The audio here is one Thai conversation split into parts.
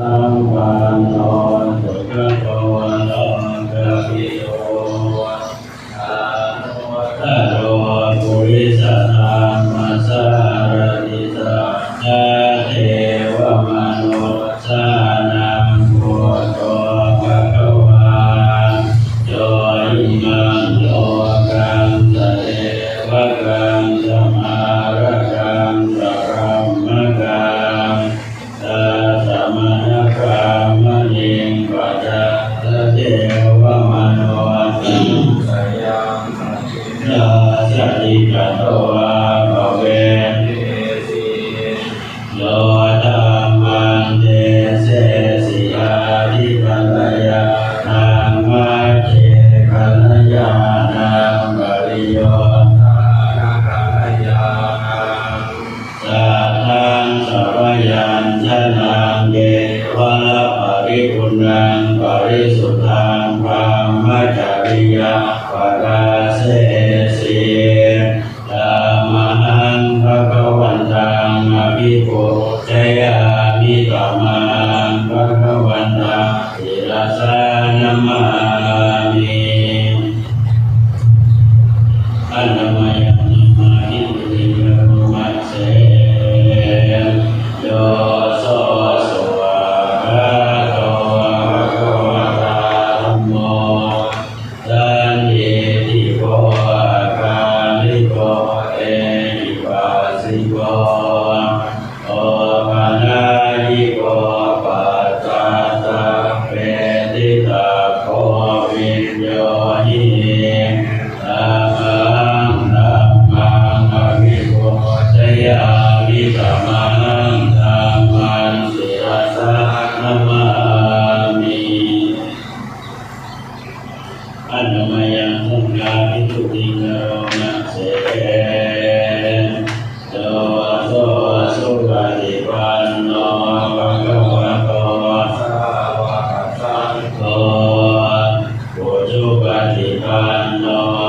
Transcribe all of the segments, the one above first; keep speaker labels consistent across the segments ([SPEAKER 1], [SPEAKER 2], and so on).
[SPEAKER 1] สัมปันโนสุขภวนา ริยปรา and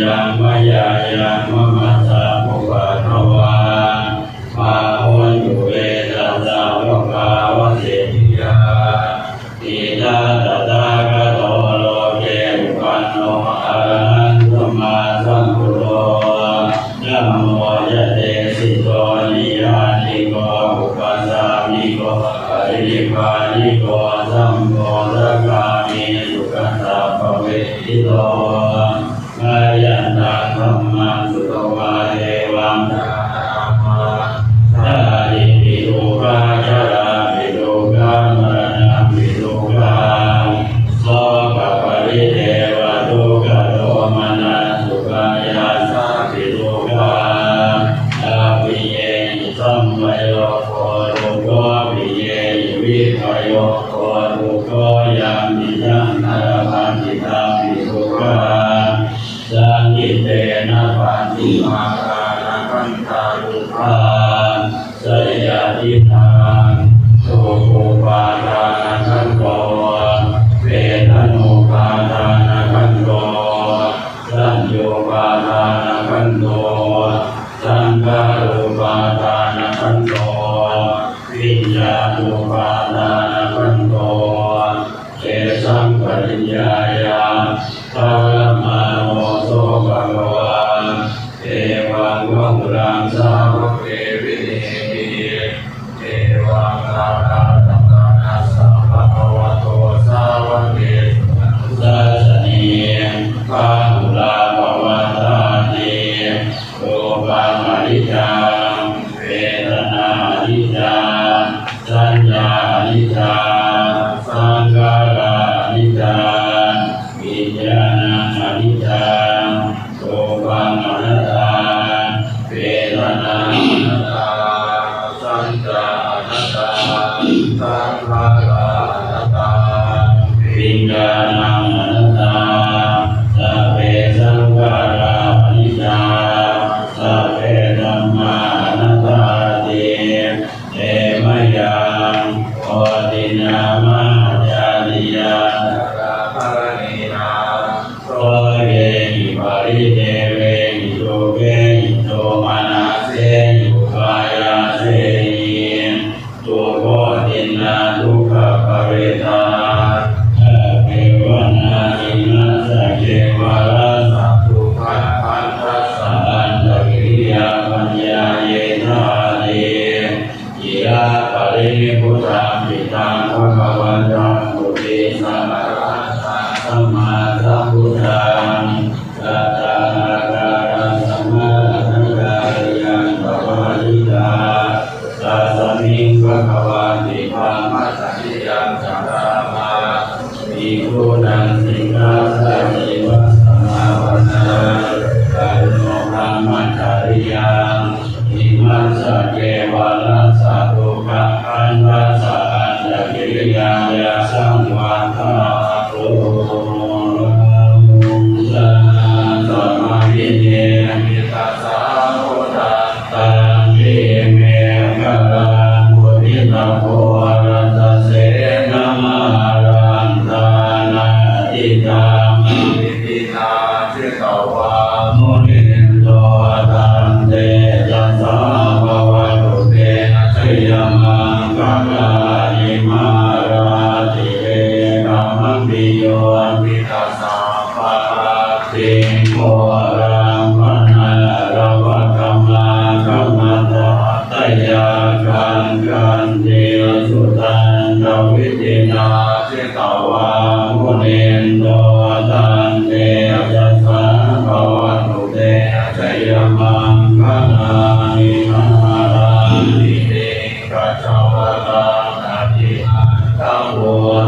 [SPEAKER 1] ยามายายามะมะต Maria. ตัม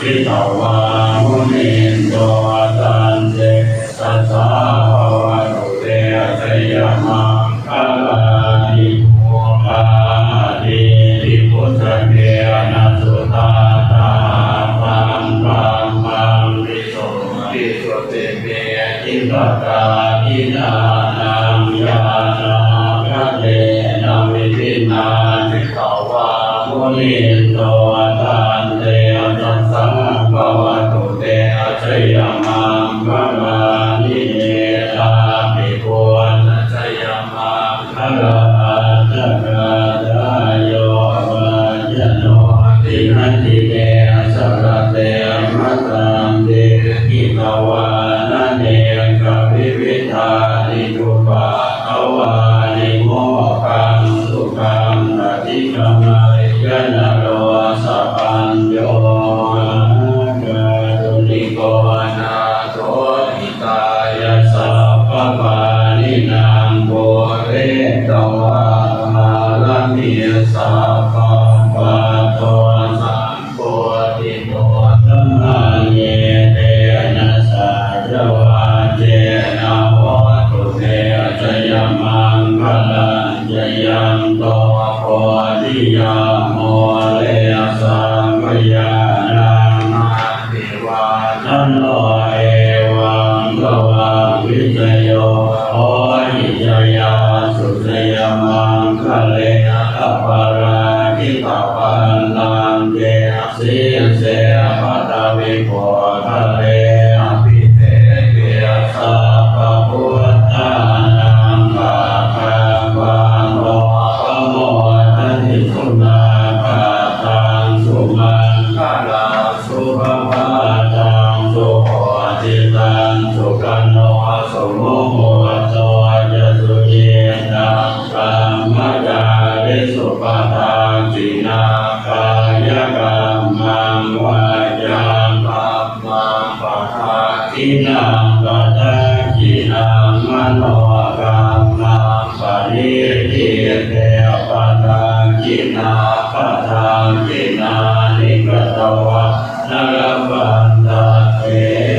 [SPEAKER 1] อิตวมุนิโตตันเจตัสสะภวตุเตสยมังคลานิโมคานิติพุทเมนะสุตาตาปังปังปังวิโสวิสเตเมจิตตาอินานังยานา
[SPEAKER 2] พระ
[SPEAKER 1] เตนะวิปินาติ
[SPEAKER 2] ต
[SPEAKER 1] วมุนิโต Amen. เยเตนะสาจวาเจ Amém.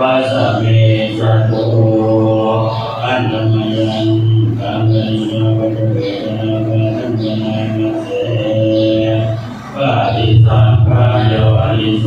[SPEAKER 1] วาสัม
[SPEAKER 2] มิ
[SPEAKER 1] สัตตุอันนามยันตัมยินปัจเจ
[SPEAKER 2] ก
[SPEAKER 1] นา
[SPEAKER 2] ปัจ
[SPEAKER 1] เจกนา
[SPEAKER 2] เส
[SPEAKER 1] ปะอิสังขายอ
[SPEAKER 2] อิ
[SPEAKER 1] โส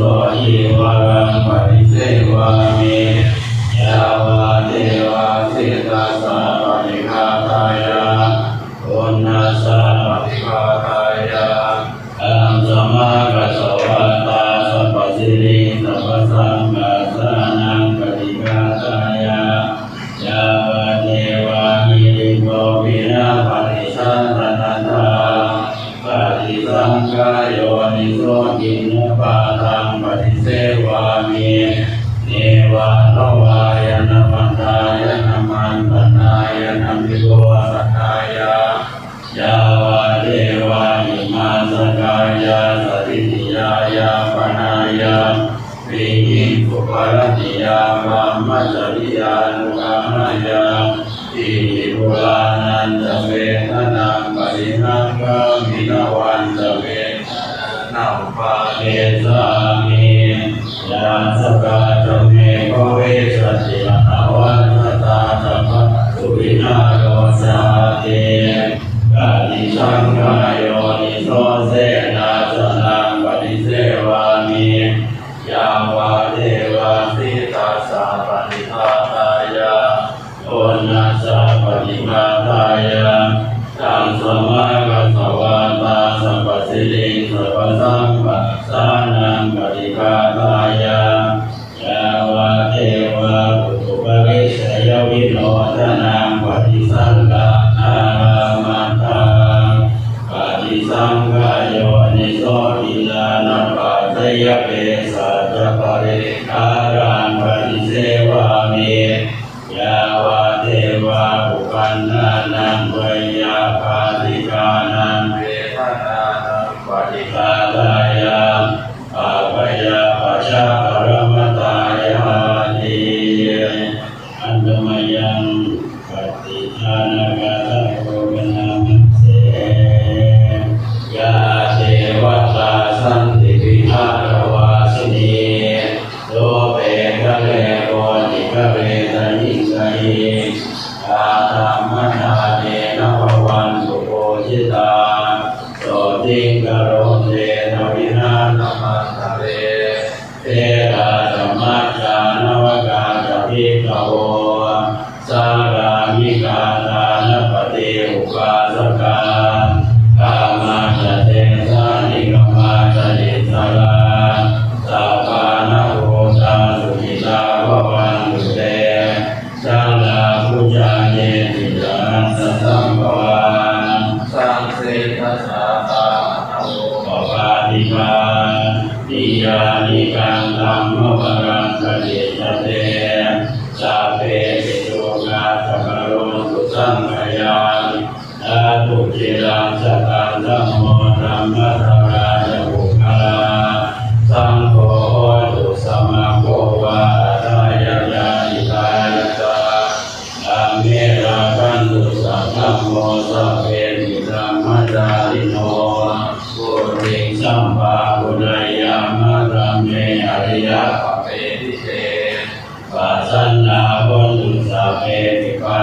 [SPEAKER 1] มีกลาง ปัสสนาบนญสัพเพปิปั